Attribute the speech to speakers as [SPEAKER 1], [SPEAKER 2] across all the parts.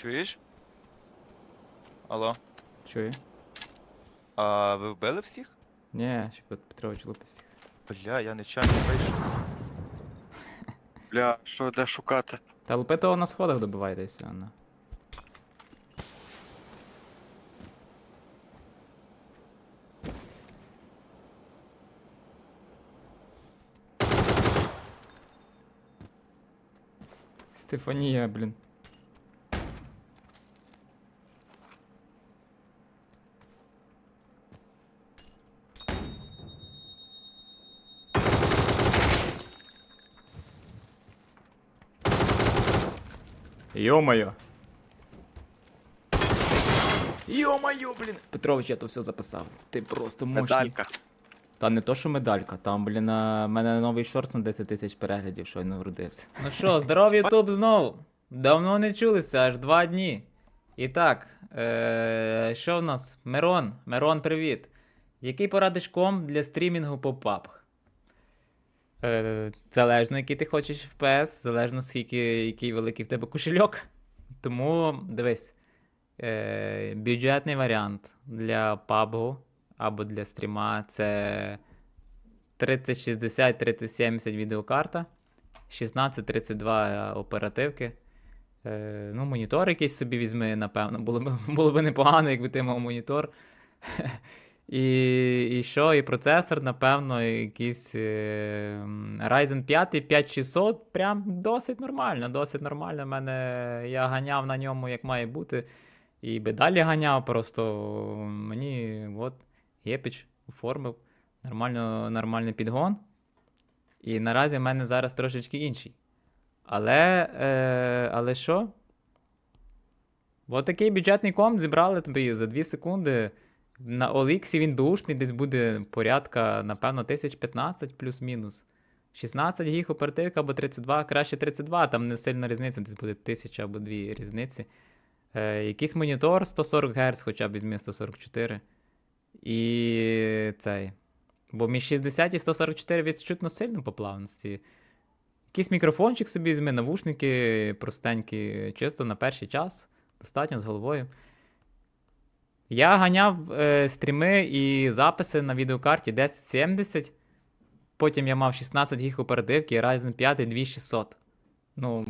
[SPEAKER 1] Чуєш? Алло.
[SPEAKER 2] Чую?
[SPEAKER 1] А ви вбили всіх?
[SPEAKER 2] Ні, ще Пет- Петрович лупив всіх.
[SPEAKER 1] Бля, я нечайно вийшов.
[SPEAKER 3] Бля, що де шукати?
[SPEAKER 2] Та лупи того на сходах добивайте і все, ну. Стефанія, блін. Йо-моє. Йо-моє, блін. Петрович, я то все записав. Ти просто мощний.
[SPEAKER 3] Медалька.
[SPEAKER 2] Та не то, що медалька, там, блін, на мене новий шорт на 10 тисяч переглядів, щойно вродився. Ну що, здоров Ютуб знову. Давно не чулися, аж два дні. І так, е- що в нас? Мирон. Мирон, привіт. Який порадиш ком для стрімінгу по папах? Е, залежно, який ти хочеш FPS, залежно скільки, який великий в тебе кошельок. Тому дивись. Е, бюджетний варіант для PUBG або для стріма це 3060, 3070 відеокарта, 1632 оперативки. Е, ну, монітор якийсь собі візьми, напевно. Було б, було б непогано, якби ти мав монітор. І, і що? І процесор, напевно, якийсь е, Ryzen 5 5600, прям досить нормально, досить нормально. Мене я ганяв на ньому, як має бути. І би далі ганяв, просто мені от Єпіч оформив. Нормально, нормальний підгон. І наразі в мене зараз трошечки інший. Але, е, але що? От такий бюджетний комп зібрали тобі за 2 секунди. На OLX він бушний десь буде порядка, напевно, 1015 плюс-мінус. 16 гіг оперативка або 32, краще 32, там не сильна різниця, десь буде 1000 або 2 різниці. Е, якийсь монітор 140 Гц, хоча б візьми 144. І цей. Бо між 60 і 144 відчутно сильно по плавності. Якийсь мікрофончик собі візьми, навушники простенькі, чисто на перший час. Достатньо з головою. Я ганяв е, стріми і записи на відеокарті 1070. Потім я мав 16 гіг оперативки і Ryzen 5 2600. Ну,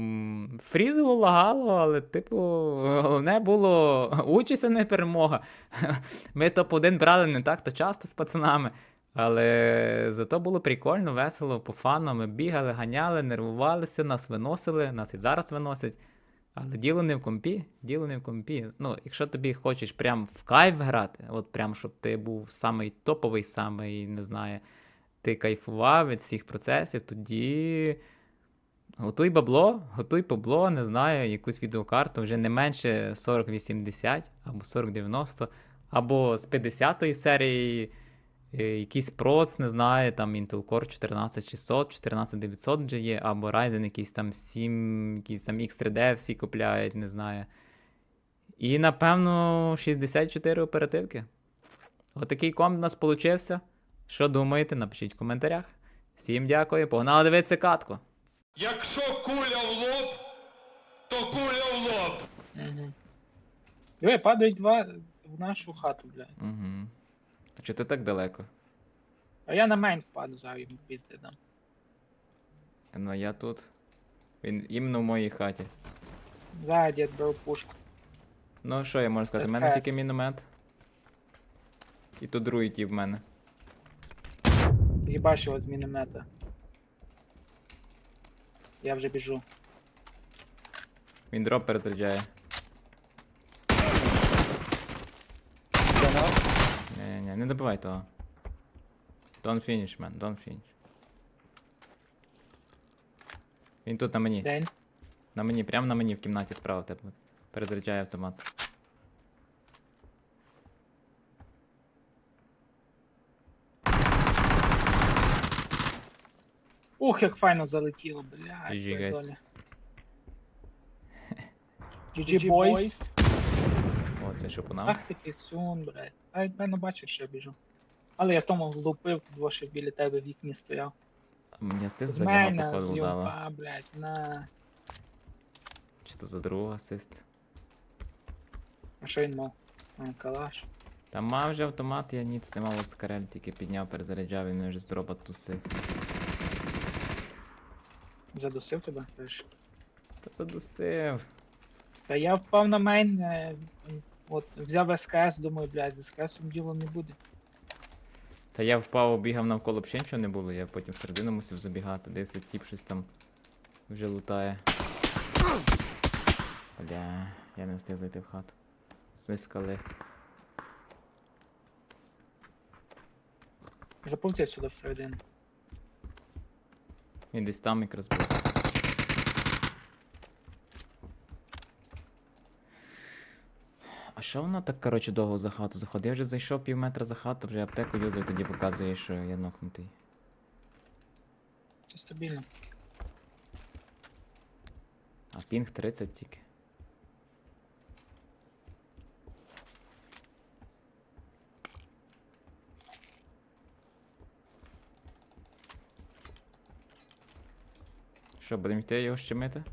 [SPEAKER 2] фрізило, лагало, але, типу, головне було а не перемога. Ми топ-1 брали не так то часто з пацанами. Але зато було прикольно, весело, по фану. Ми бігали, ганяли, нервувалися, нас виносили, нас і зараз виносять. Але діло не в компі, діло не в компі. Ну, якщо тобі хочеш прям в кайф грати, от прям щоб ти був самий топовий, самий, не знаю, ти кайфував від всіх процесів, тоді готуй бабло, готуй бабло, не знаю, якусь відеокарту вже не менше 4080 або 4090, або з 50-ї серії якийсь проц, не знаю, там Intel Core 14600, 14900 вже є, або Ryzen якийсь там 7, якийсь там X3D всі купляють, не знаю. І, напевно, 64 оперативки. Отакий комп у нас получився. Що думаєте, напишіть в коментарях. Всім дякую, погнали дивитися катку.
[SPEAKER 4] Якщо куля в лоб, то куля в лоб.
[SPEAKER 5] Угу. Диви, падають два в нашу хату, блядь.
[SPEAKER 2] Угу. А чи ти так далеко?
[SPEAKER 5] А я на мейн впаду, зараз їм пізди дам.
[SPEAKER 2] Ну а я тут. Він іменно в моїй хаті.
[SPEAKER 5] Ззаді я беру пушку.
[SPEAKER 2] Ну що я можу сказати? У мене тільки міномет. І тут другий ті в мене.
[SPEAKER 5] Їбаш його з міномета. Я вже біжу.
[SPEAKER 2] Він дроп перезаряджає. Ні, не добивай того. Don't finish, man, don't finish. Він тут на мені.
[SPEAKER 5] День.
[SPEAKER 2] На мені, прямо на мені в кімнаті справа тебе. Перезаряджає автомат.
[SPEAKER 5] Ух, як файно залетіло, блядь.
[SPEAKER 2] GG, guys.
[SPEAKER 5] GG boys.
[SPEAKER 2] Це що по нам?
[SPEAKER 5] Ах ти кисюн, блядь. А я певно бачив, що я біжу. Але я тому влупив, тут що біля тебе в вікні стояв.
[SPEAKER 2] Мені асист
[SPEAKER 5] З
[SPEAKER 2] за нього,
[SPEAKER 5] мене,
[SPEAKER 2] походу,
[SPEAKER 5] з
[SPEAKER 2] дала.
[SPEAKER 5] юмпа, блядь, на.
[SPEAKER 2] Чи то за другого асист.
[SPEAKER 5] А що він мав? А, калаш.
[SPEAKER 2] Та мав вже автомат, я ніц не мав от скарель, тільки підняв, перезаряджав, він мене вже з дроба тусив.
[SPEAKER 5] Задусив тебе? кажеш?
[SPEAKER 2] Та задусив.
[SPEAKER 5] Та я впав на мейн, от взяв СКС, думаю, блядь, з СКСом діло не буде.
[SPEAKER 2] Та я впав, бігав навколо взагалі нічого не було, я потім всередину мусив забігати, десь тіп щось там вже лутає. Бля, я не встиг зайти в хату. Зі скали.
[SPEAKER 5] Заповзай сюди всередину.
[SPEAKER 2] Він десь там якраз був. А що вона так, коротше, довго за хату заходить? Я вже зайшов пів метра за хату, вже аптеку юзаю, тоді показує, що я нокнутий.
[SPEAKER 5] Це стабільно.
[SPEAKER 2] А пінг 30 тільки. Що, будемо йти його щемити?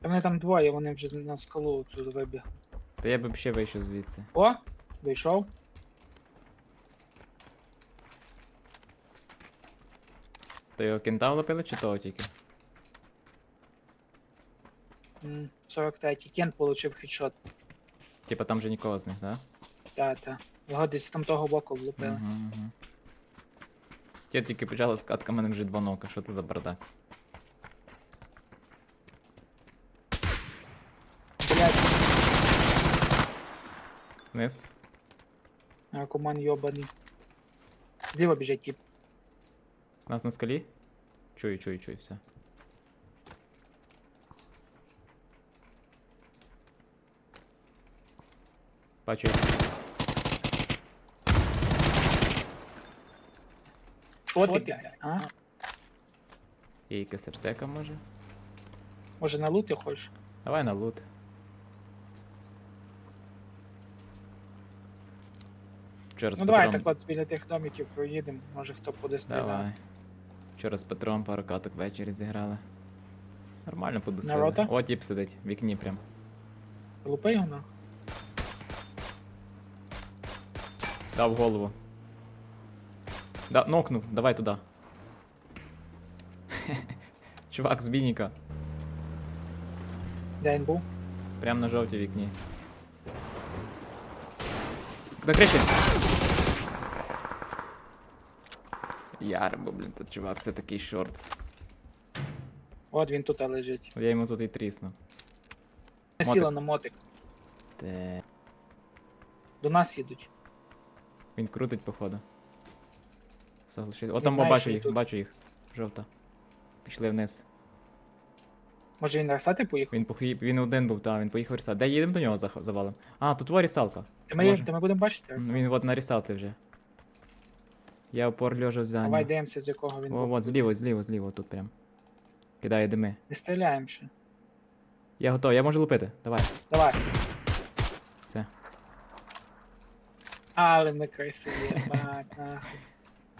[SPEAKER 5] Та вони там двоє, вони вже на скалу цю вибігли.
[SPEAKER 2] Та я б ще вийшов звідси.
[SPEAKER 5] О! Вийшов.
[SPEAKER 2] То його кента влепили чи того тільки?
[SPEAKER 5] М, 43 Кент получив хедшот.
[SPEAKER 2] Типа там же нікого з них, да?
[SPEAKER 5] Та, та. Його десь там того боку влупили.
[SPEAKER 2] Угу, угу. Я тільки почала скатка, мене вже два нока, що це за бардак? Вниз.
[SPEAKER 5] наркоман йобаний. Зліва біжить тип.
[SPEAKER 2] Нас на скалі? Чую, чую, чую, все. Бачу.
[SPEAKER 5] Що ти, блядь? А?
[SPEAKER 2] Є якась аптека може?
[SPEAKER 5] Може на луті хочеш?
[SPEAKER 2] Давай на лут. Вчора з
[SPEAKER 5] Ну давай
[SPEAKER 2] Петром.
[SPEAKER 5] так от біля тих домиків проїдемо, може хто буде стріляти.
[SPEAKER 2] Давай. Вчора з Петром пару каток ввечері зіграли. Нормально подусили.
[SPEAKER 5] рота?
[SPEAKER 2] О, тіп сидить, в вікні прям.
[SPEAKER 5] Лупи його на.
[SPEAKER 2] Дав голову. Да, нокнув, давай туди. Чувак з бініка.
[SPEAKER 5] Де він був?
[SPEAKER 2] Прям на жовтій вікні. На криші! Ярбо, блін, тут чувак, це такий шортс.
[SPEAKER 5] От він тут лежить.
[SPEAKER 2] Я йому тут і тріснув. Мотик.
[SPEAKER 5] Сіла на мотик.
[SPEAKER 2] Те.
[SPEAKER 5] До нас їдуть.
[SPEAKER 2] Він крутить, походу. Заглушив. О, там о,
[SPEAKER 5] знає,
[SPEAKER 2] бачу
[SPEAKER 5] що
[SPEAKER 2] їх,
[SPEAKER 5] тут.
[SPEAKER 2] бачу їх. Жовта. Пішли вниз.
[SPEAKER 5] Може він на ресати поїхав?
[SPEAKER 2] Він похи... він один був, та, він поїхав рісати. Де їдемо до нього зах- завалом? А, тут во рісалка.
[SPEAKER 5] Ти ми,
[SPEAKER 2] може.
[SPEAKER 5] ти ми будемо бачити
[SPEAKER 2] М. Він от на рісалці вже. Я опор льожа взяв.
[SPEAKER 5] Давай дивимося, з якого він
[SPEAKER 2] О,
[SPEAKER 5] був.
[SPEAKER 2] от, зліво, зліво, зліво, тут прям. Кидає дими.
[SPEAKER 5] Не стріляємо ще.
[SPEAKER 2] Я готовий, я можу лупити. Давай.
[SPEAKER 5] Давай.
[SPEAKER 2] Все.
[SPEAKER 5] Але ми красиві, мать, нахуй.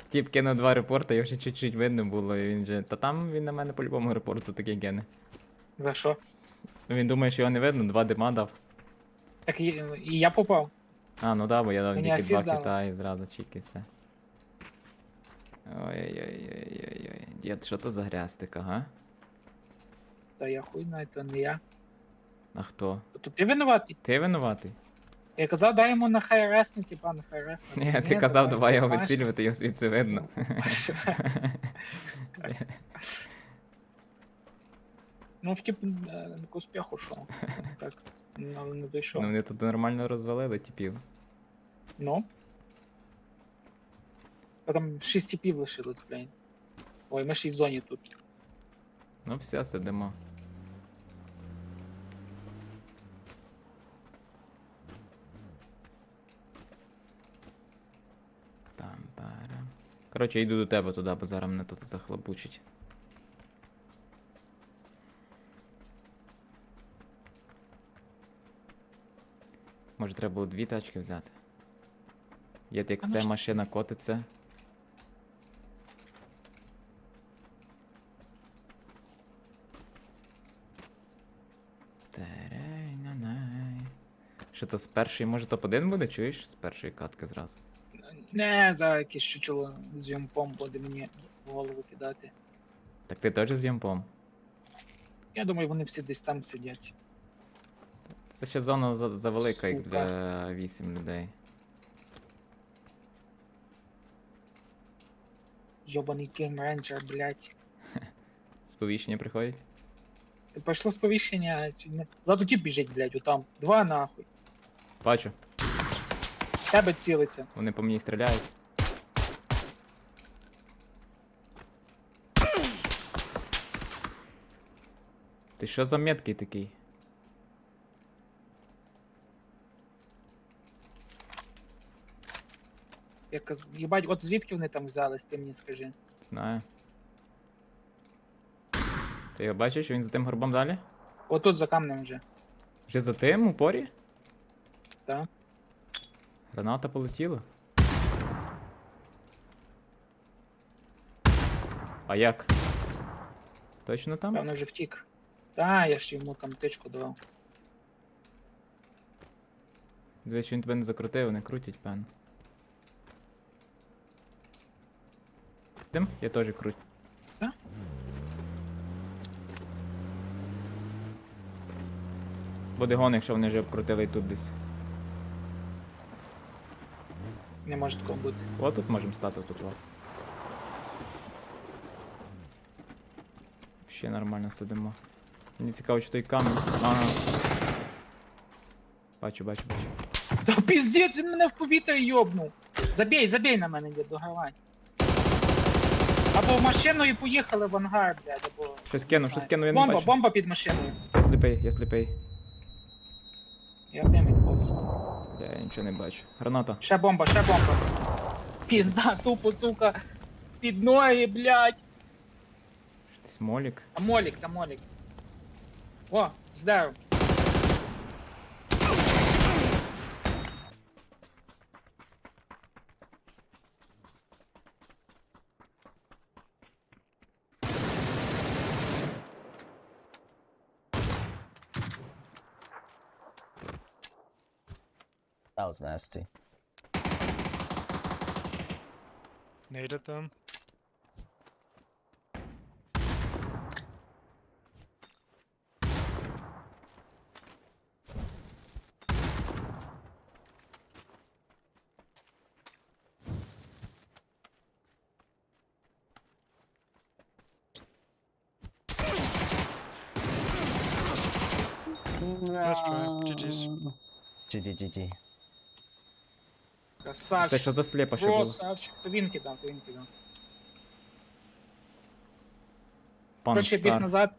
[SPEAKER 2] Тіп кинув два репорти, його ще чуть-чуть видно було, і він же. Та там він на мене по-любому репорт за таке гене.
[SPEAKER 5] За що?
[SPEAKER 2] Він думає, що його не видно, два дима дав.
[SPEAKER 5] Так і, і я попав.
[SPEAKER 2] А, ну да, бо я дав
[SPEAKER 5] Мені
[SPEAKER 2] тільки два
[SPEAKER 5] дали.
[SPEAKER 2] хіта і зразу чіки все. Ой-ой-ой-ой-ой-ой. Дід, що то за грязтика, га?
[SPEAKER 5] Та я хуй знаю, то не я.
[SPEAKER 2] А хто?
[SPEAKER 5] То ти винуватий.
[SPEAKER 2] Ти винуватий?
[SPEAKER 5] Я казав, дай йому на ХРС, ну типа на ХРС.
[SPEAKER 2] Ні, ти казав, давай його вицілювати, його звідси видно.
[SPEAKER 5] Ну, втіп, е, к успіху шов. Так, але не дійшов.
[SPEAKER 2] Ну вони тут нормально розвалили типів.
[SPEAKER 5] Ну. Та там 6 типів лишилось, блін. Ой, ми ще й в зоні тут.
[SPEAKER 2] Ну все, сидимо. Коротше, йду до тебе туди, бо зараз мене тут захлопучить. Може треба було дві тачки взяти. Є як
[SPEAKER 5] А
[SPEAKER 2] все
[SPEAKER 5] може-
[SPEAKER 2] машина котиться. Що то з першої, може топ-1 буде, чуєш? З першої катки зразу.
[SPEAKER 5] Не, за якийсь чучело з юмпом буде мені в голову кидати.
[SPEAKER 2] Так ти теж з ямпом.
[SPEAKER 5] Я думаю, вони всі десь там сидять.
[SPEAKER 2] Це ще зона за- завелика, як для 8 людей.
[SPEAKER 5] Йобаний Кейм Рейнджер, блядь.
[SPEAKER 2] Сповіщення приходять.
[SPEAKER 5] Пішло сповіщення, чи не? Ззаду ті біжить, блядь, отам. Два нахуй.
[SPEAKER 2] Бачу,
[SPEAKER 5] В Тебе цілиться.
[SPEAKER 2] вони по мені стріляють. Ти що за меткий такий?
[SPEAKER 5] Каз... Єбать, от звідки вони там взялись, ти мені скажи.
[SPEAKER 2] Знаю. Ти його бачиш, він за тим горбом далі?
[SPEAKER 5] Отут за камнем вже.
[SPEAKER 2] Вже за тим у порі?
[SPEAKER 5] Так.
[SPEAKER 2] Граната полетіла. А як? Точно там?
[SPEAKER 5] Певно вже втік. Та, я ж йому там тичку давав.
[SPEAKER 2] Дивись, що він тебе не закрутив, вони крутять, певно. Тим? Я теж круть.
[SPEAKER 5] Та?
[SPEAKER 2] Буде гон, якщо вони вже обкрутили тут десь.
[SPEAKER 5] Не може такого бути.
[SPEAKER 2] О, тут можемо стати тут. О. Ще нормально сидимо. Мені цікаво, чи той камінь. Ага. Бачу, бачу, бачу.
[SPEAKER 5] Та піздець, він мене в повітря йобнув. Забій, забій на мене, дід, догравай. Або в машину і поїхали в ангар, блядь, або.
[SPEAKER 2] Щось кинув, щось кинув, я не
[SPEAKER 5] бомба,
[SPEAKER 2] бачу.
[SPEAKER 5] бомба під машиною.
[SPEAKER 2] Я сліпий, я сліпий.
[SPEAKER 5] Я в дим відповз.
[SPEAKER 2] Я нічого не бачу. Граната.
[SPEAKER 5] Ще бомба, ще бомба. Пізда, тупо, сука. Під ноги, блядь.
[SPEAKER 2] Десь молік.
[SPEAKER 5] А молік, та молік. О, здерев.
[SPEAKER 3] Was nasty.
[SPEAKER 6] Needed them. Nice try. Um, GG's.
[SPEAKER 3] GG, GG.
[SPEAKER 5] Красавчик.
[SPEAKER 2] Це що за сліпа ще було?
[SPEAKER 5] Красавчик. То він кидав, то він кидав.
[SPEAKER 2] Пан
[SPEAKER 5] Коротше, біг
[SPEAKER 2] Стар.
[SPEAKER 5] назад,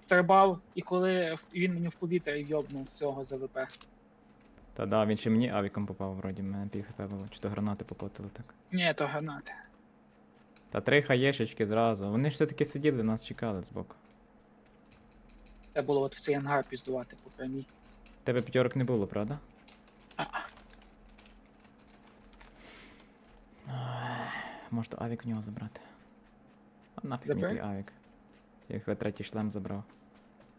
[SPEAKER 5] стрибав, і коли в- він мені в повітря йобнув з цього ЗВП.
[SPEAKER 2] Та да, він ще мені авіком попав, вроді, мене пів хп було. Чи то гранати попотили так.
[SPEAKER 5] Ні, то гранати.
[SPEAKER 2] Та три хаєшечки зразу. Вони ж все-таки сиділи, нас чекали збоку.
[SPEAKER 5] Треба було от в цей ангар піздувати по прямій.
[SPEAKER 2] Тебе п'ятерок не було, правда?
[SPEAKER 5] А,
[SPEAKER 2] Може, то авік в нього забрати. А нафіг мені той авік. Я його третій шлем забрав.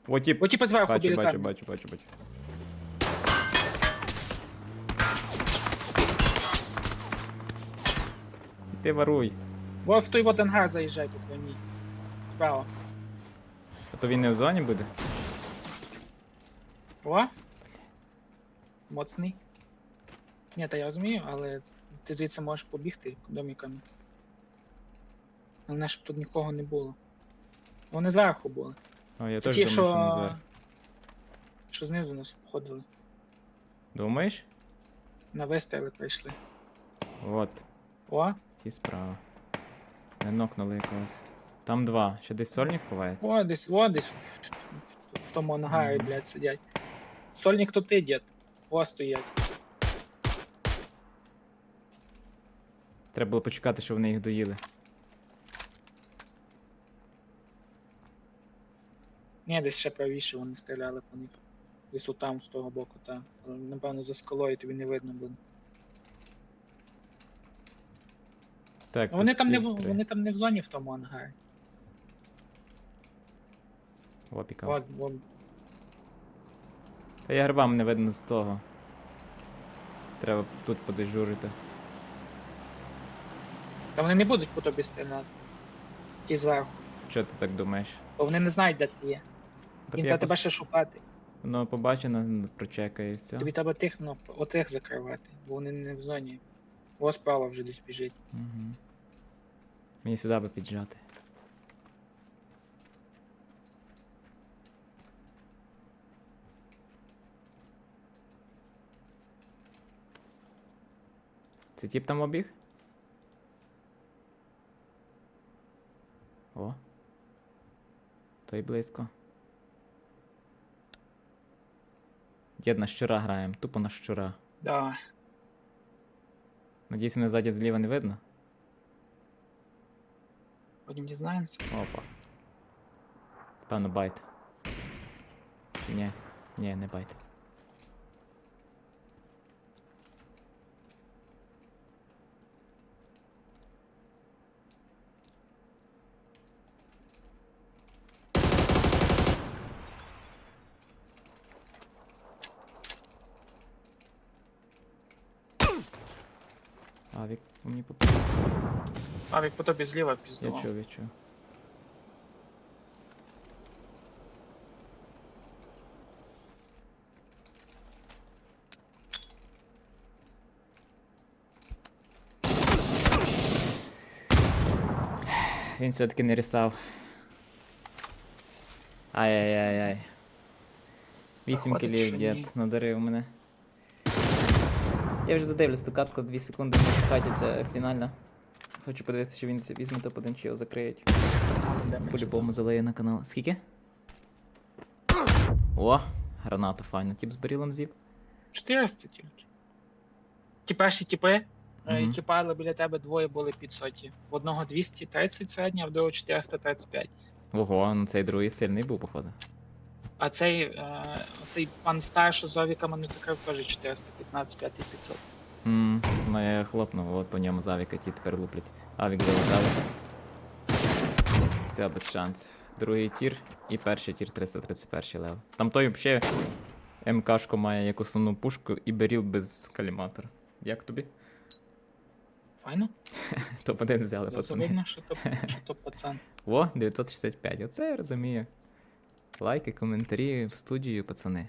[SPEAKER 2] О, тіп!
[SPEAKER 5] О, зверху
[SPEAKER 2] Бачу,
[SPEAKER 5] біля
[SPEAKER 2] бачу,
[SPEAKER 5] камня.
[SPEAKER 2] бачу, бачу, бачу. Ти воруй.
[SPEAKER 5] Во в той вот ангар заїжджай по прямій. Справа.
[SPEAKER 2] А то він не в зоні буде?
[SPEAKER 5] О? Моцний. Ні, та я розумію, але ти звідси можеш побігти доміками. Головне, щоб тут нікого не було. Вони зверху були.
[SPEAKER 2] О, я
[SPEAKER 5] Це
[SPEAKER 2] теж
[SPEAKER 5] ті,
[SPEAKER 2] думаю, що
[SPEAKER 5] що...
[SPEAKER 2] зверху.
[SPEAKER 5] що знизу нас обходили.
[SPEAKER 2] Думаєш?
[SPEAKER 5] На вистріли прийшли.
[SPEAKER 2] От,
[SPEAKER 5] О,
[SPEAKER 2] ті справа. Не нокнули якогось. Там два. Ще десь сольник ховається.
[SPEAKER 5] о, десь, о, десь в, в, в тому ангарі,
[SPEAKER 2] Мгм.
[SPEAKER 5] блядь, сидять. Сольник то ти, дід. О, стоять.
[SPEAKER 2] Треба було почекати, щоб вони їх доїли.
[SPEAKER 5] Ні, десь ще правіше вони стріляли по них. Десь отам з того боку, так. Напевно, за скалою тобі не видно буде.
[SPEAKER 2] Так,
[SPEAKER 5] Вони там, не в,
[SPEAKER 2] пустів три.
[SPEAKER 5] вони там не в зоні в тому ангарі.
[SPEAKER 2] О, пікав.
[SPEAKER 5] От, от,
[SPEAKER 2] Та я грибам не видно з того. Треба тут подежурити.
[SPEAKER 5] Та вони не будуть по тобі стріляти. Ті зверху.
[SPEAKER 2] Чого ти так думаєш?
[SPEAKER 5] Бо вони не знають, де ти є. Їм треба тебе ще шукати.
[SPEAKER 2] Воно побачено, прочекає і все.
[SPEAKER 5] Тобі треба тих, ну, отих закривати, бо вони не в зоні. Ось справа вже десь біжить.
[SPEAKER 2] Угу. Мені сюди би піджати. Це тип там обіг? О. Той близько. Дід на щура граємо, тупо на щура.
[SPEAKER 5] Да.
[SPEAKER 2] Надіюсь, мене ззаді зліва не видно.
[SPEAKER 5] Потім дізнаємося.
[SPEAKER 2] Опа. Певно, байт. Чи ні? Ні, не байт. Авік мені поп...
[SPEAKER 5] Авік по тобі зліва
[SPEAKER 2] Я
[SPEAKER 5] піздував.
[SPEAKER 2] чув, я чув. Він все-таки не рісав. Ай-яй-яй-яй. Вісім кілів дід надарив мене. Я вже додивлюсь ту катку 2 секунди в хаті, це фінальна. Хочу подивитися, чи він візьме топ-1, чи його закриють. По-любому залиє на канал. Скільки? О, гранату файно. Тіп з барілом з'їв.
[SPEAKER 5] 400 тільки. Ті перші тіпи,
[SPEAKER 2] Мгм.
[SPEAKER 5] mm які пали біля тебе, двоє були під соті. В одного 230 середня, а в другого 435.
[SPEAKER 2] Ого, ну цей другий сильний був, походу.
[SPEAKER 5] А цей, е, цей пан стар, що з авіками не закрив, теж 415, 5 500.
[SPEAKER 2] Ммм, ну я хлопнув, от по ньому з авіка ті тепер луплять. Авік залетали. Все, без шансів. Другий тір і перший тір 331 левел. Там той взагалі МКшку має як основну пушку і беріл без каліматора. Як тобі?
[SPEAKER 5] Файно?
[SPEAKER 2] Топ-1 взяли, пацани.
[SPEAKER 5] видно, що то, що то пацан.
[SPEAKER 2] О, 965. Оце я розумію. Лайки, коментарі в студію, пацани.